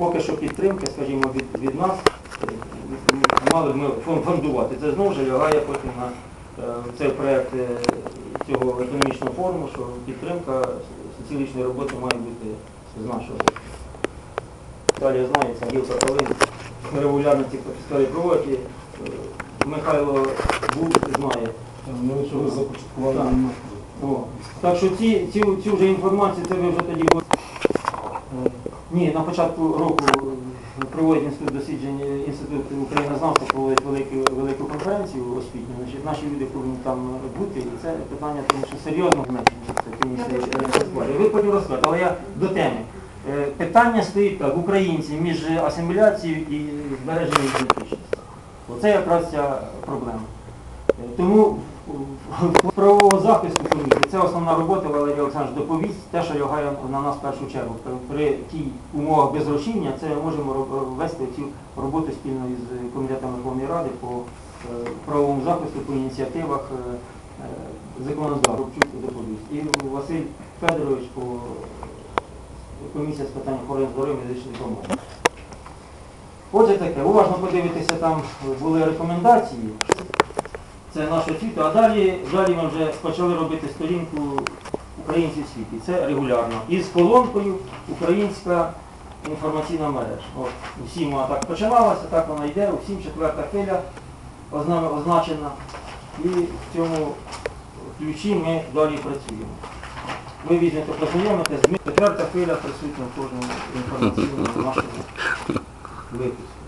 поки що підтримки, скажімо, від, від нас е, мали б ми фондувати. Це знову ж лягає потім на е, цей проєкт е, цього економічного форуму, що підтримка соціологічної роботи має бути з нашого. Далі знає, це Гілка Калин. Ми регулярно ці фестивалі проводять. і, Михайло був, знає. Ну, що ви започаткували Так. О. Так що ці, цю, цю вже інформацію, це ви вже тоді Ні, на початку року проводить інститут досліджень, е, інститут українознавства проводить велику, велику конференцію освітню. Значить, наші люди повинні там бути, і це питання, тому що серйозно комісія е. Ви потім розкажете, але я до теми. Е, Питання стоїть так, українці між асиміляцією і збереженням ідентичності. Оце якраз ця проблема. Е, Тому правового захисту це основна робота Валерій Олександрович доповість, те, що лягає на нас в першу чергу. При тій умовах безгрошіння це можемо вести цю роботу спільно із Комітетом Верховної Ради по е, правовому захисту, по ініціативах е, е, законодавства. І Василь Федорович по комісія з питань охорони здоров'я медичної допомоги. Отже таке, уважно подивитися, там були рекомендації. Це наша освіта, а далі, далі ми вже почали робити сторінку українців світі. Це регулярно. І з колонкою Українська інформаційна мережа. От, усім вона так починалася, так вона йде, усім четверта хвиля означена. І в цьому ключі ми далі працюємо. Ви візьмете, познайомитесь. Четверта хвиля присутня в кожному інформаційному нашому випуску.